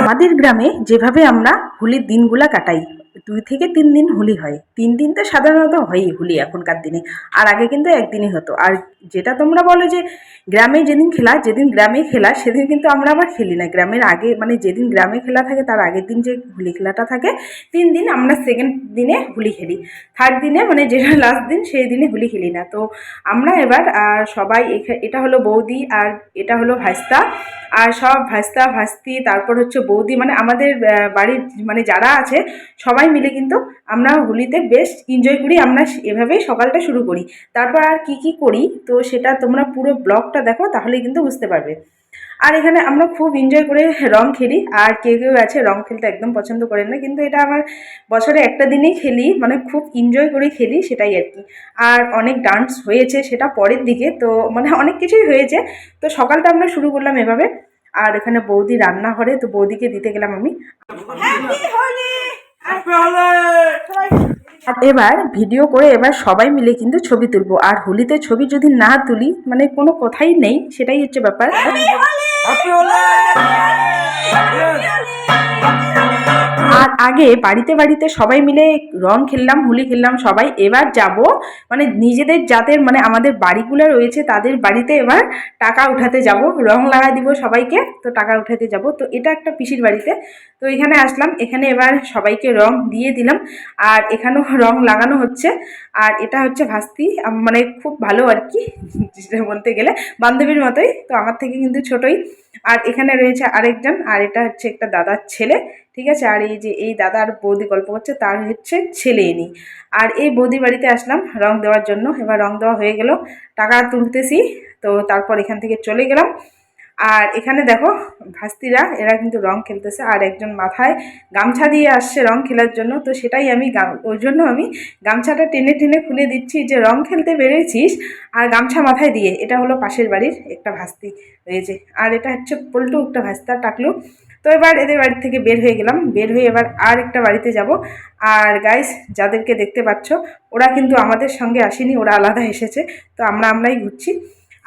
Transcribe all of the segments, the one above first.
আমাদের গ্রামে যেভাবে আমরা হোলির দিনগুলা কাটাই দুই থেকে তিন দিন হোলি হয়। তিন দিন তো সাধারণত হয়ই হোলি এখনকার দিনে। আর আগে কিন্তু একদিনই হতো। আর যেটা তোমরা বলো যে গ্রামে যেদিন খেলা, যেদিন গ্রামে খেলা, সেদিন কিন্তু আমরা আবার খেলি না। গ্রামের আগে মানে যেদিন গ্রামে খেলা থাকে, তার আগের দিন যে হোলি খেলাটা থাকে, তিন দিন আমরা সেকেন্ড দিনে হোলি খেলি। থার্ড দিনে মানে যেটা লাস্ট দিন, সেই দিনে হোলি খেলি না। তো আমরা এবার সবাই এটা হলো বৌদি আর এটা হলো ভাস্তা আর সব ভাস্তা ভাস্তি তারপর হচ্ছে বৌদি। মানে আমাদের বাড়ির মানে যারা আছে, সবাই মিলে কিন্তু আমরা হোলিতে বেশ এনজয় করি, আমরা এভাবেই সকালটা শুরু করি। তারপর আর কি কি করি? তো সেটা তোমরা পুরো ব্লগটা দেখো, তাহলে কিন্তু বুঝতে পারবে। আর এখানে আমরা খুব এনজয় করে রং খেলি, আর কেউ কেউ আছে রং খেলতে একদম পছন্দ করেন না, কিন্তু এটা আমার বছরে একটা দিনেই খেলি মানে খুব এনজয় করে খেলি সেটাই আর কি। আর অনেক ডান্স হয়েছে, সেটা পরের দিকে, তো মানে অনেক কিছুই হয়েছে। তো সকালটা আমরা শুরু করলাম এভাবে। আর এখানে বৌদি রান্নাঘরে, তো বৌদিকে দিতে গেলাম আমি। এবার ভিডিও করে এবার সবাই মিলে কিন্তু ছবি তুলবো। আর হোলিতে ছবি যদি না তুলি মানে কোনো কথাই নেই সেটাই হচ্ছে ব্যাপার। আগে বাড়িতে বাড়িতে সবাই মিলে রং খেললাম, হোলি খেললাম, সবাই এবার যাব। মানে নিজেদের যাদের মানে আমাদের বাড়িগুলো রয়েছে তাদের বাড়িতে এবার টাকা উঠাতে যাব। রং লাগা দিব সবাইকে, তো টাকা উঠাতে যাব। তো এটা একটা পিসির বাড়িতে। তো এখানে আসলাম, এখানে এবার সবাইকে রং দিয়ে দিলাম। আর এখানেও রং লাগানো হচ্ছে। আর এটা হচ্ছে ভাস্তি মানে খুব ভালো আর কি বলতে গেলে। বান্ধবীর মতোই, তো আমার থেকে কিন্তু ছোটই। আর এখানে রয়েছে আরেকজন, আর এটা হচ্ছে একটা দাদার ছেলে, ঠিক আছে? আর এই যে, এই দাদা আর বৌদি গল্প করছে, তার হচ্ছে ছেলে ইনি। আর এই বৌদি বাড়িতে আসলাম রং দেওয়ার জন্য, এবার রং দেওয়া হয়ে গেল, টাকা তুলতেছি, তো তারপর এখান থেকে চলে গেলাম। আর এখানে দেখো ভাস্তিরা, এরা কিন্তু রং খেলতেছে। আর একজন মাথায় গামছা দিয়ে আসছে রং খেলার জন্য। তো সেটাই আমি ওই জন্য আমি গামছাটা টেনে টেনে খুলে দিচ্ছি যে রং খেলতে বেরিয়েছিস আর গামছা মাথায় দিয়ে। এটা হলো পাশের বাড়ির একটা ভাস্তি রয়েছে। আর এটা হচ্ছে পল্টু একটা ভাস্তা টাকলু। তো এবার এদের বাড়ি থেকে বের হয়ে গেলাম। বের হয়ে এবার আর একটা বাড়িতে যাব। আর গাইস যাদেরকে দেখতে পাচ্ছ, ওরা কিন্তু আমাদের সঙ্গে আসেনি, ওরা আলাদা এসেছে। তো আমরা আমরাই ঘুরছি।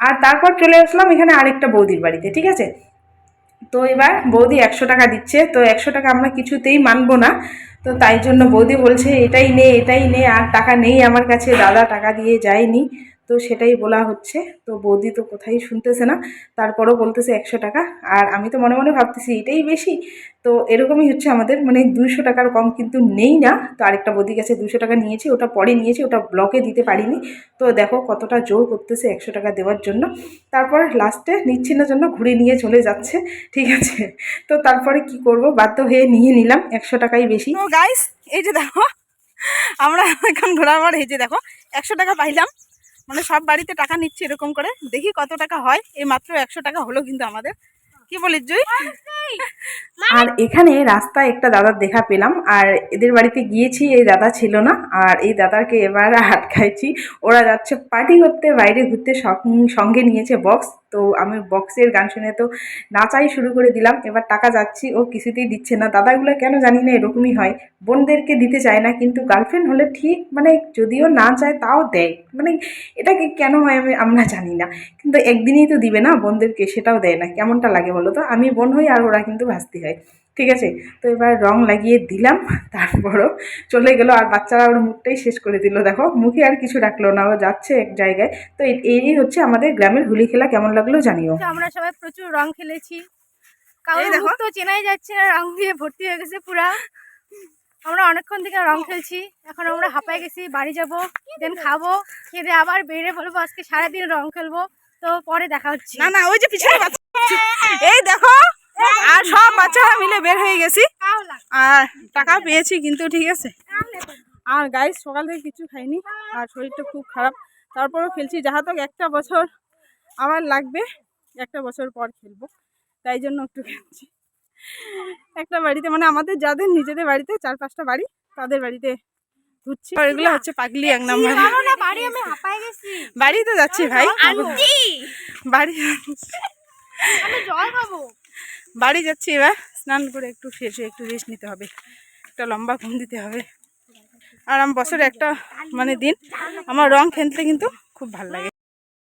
আর তারপর চলে আসলাম এখানে আরেকটা বৌদির বাড়িতে, ঠিক আছে? তো এবার বৌদি একশো টাকা দিচ্ছে, তো একশো টাকা আমরা কিছুতেই মানব না। তো তাই জন্য বৌদি বলছে, এটাই নে এটাই নে, আর টাকা নেই আমার কাছে, দাদা টাকা দিয়ে যায়নি। তো সেটাই বলা হচ্ছে। তো বৌদি তো কোথায় শুনতেছে না, তারপরও বলতেছে একশো টাকা। আর আমি তো মনে মনে ভাবতেছি এটাই বেশি। তো এরকমই হচ্ছে আমাদের মানে দুইশো টাকার কম কিন্তু নেই না। তো আরেকটা বৌদির কাছে দুশো টাকা নিয়েছি, ওটা পরে নিয়েছি, ওটা ব্লকে দিতে পারিনি। তো দেখো কতটা জোর করতেছে একশো টাকা দেওয়ার জন্য। তারপর লাস্টে নিচ্ছি না জন্য ঘুরে নিয়ে চলে যাচ্ছে, ঠিক আছে? তো তারপরে কি করব? বাধ্য হয়ে নিয়ে নিলাম, একশো টাকাই বেশি। গাইস এই যে দেখো, আমরা এখন ঘোরার পর এই যে দেখো, একশো টাকা পাইলাম। মানে সব বাড়িতে টাকা নিচ্ছে এরকম করে। দেখি কত টাকা হয়। এই মাত্র একশো টাকা হলো কিন্তু আমাদের। কি বলিস, জুই? আর এখানে রাস্তায় একটা দাদার দেখা পেলাম। আর এদের বাড়িতে গিয়েছি, এই দাদা ছিল না। আর এই দাদাকে এবার আটকাইছি। ওরা যাচ্ছে পার্টি করতে, বাইরে ঘুরতে সঙ্গে নিয়েছে বক্স তো আমি বক্সের গান শুনে তো নাচাই শুরু করে দিলাম। এবার টাকা যাচ্ছি, ও কিছুতেই দিচ্ছে না। দাদাগুলো কেন জানি না, এরকমই হয়। বোনদেরকে দিতে চায় না, কিন্তু গার্লফ্রেন্ড হলে ঠিক মানে যদিও না চায় তাও দেয়। মানে এটাকে কেন হয় আমি আমরা জানি না। কিন্তু একদিনই তো দিবে না বোনদেরকে, সেটাও দেয় না। কেমনটা লাগে বলো তো? আমি বোন হই আর ওরা কিন্তু ভাস্তি হয়। ঠিক আছে? তো এবার রং লাগিয়ে দিলাম তারপরও চলে গেল। আর বাচ্চারা ওর মুখটাই শেষ করে দিল। দেখো মুখে আর কিছু রাখল না ও যাচ্ছে এক জায়গায়। তো এই- হচ্ছে আমাদের গ্রামের হোলি খেলা কেমন লাগল জানিও। আমরা সবাই প্রচুর রং খেলেছি। কারোর দেখো। তো চেনাই যাচ্ছে না রং দিয়ে ভর্তি হয়ে গেছে পুরা। আমরা অনেকক্ষণ থেকে রং খেলছি। এখন আমরা হাঁপায় গেছি বাড়ি যাব দেন খাব খেয়ে দিয়ে আবার বেড়ে বলব আজকে সারাদিন রং খেলব তো পরে দেখা হচ্ছে। না না ওই যে পিছনে এই দেখো আর সব বাচ্চারা মিলে বের হয়ে গেছি। আর টাকা পেয়েছি কিন্তু ঠিক আছে। আর গাইস সকাল থেকে কিছু খাইনি আর শরীরটা খুব খারাপ। তারপরেও খেলছি যাহা তক একটা বছর আবার লাগবে একটা বছর পর খেলব। তাই জন্য একটু খেলছি। একটা বাড়িতে মানে আমাদের যাদের নিজেদের বাড়িতে চার পাঁচটা বাড়ি তাদের বাড়িতে ঘুরছি। এগুলো হচ্ছে পাগলি এক নাম্বার। বাড়ি বাড়িতে যাচ্ছি ভাই। বাড়ি জল খাব। বাড়ি যাচ্ছি এবার, স্নান করে একটু ফ্রেশ হয়ে একটু রেস্ট নিতে হবে। একটা লম্বা ঘুম দিতে হবে। আর আমার বছরে একটা মানে দিন, আমার রং খেলতে কিন্তু খুব ভালো লাগে।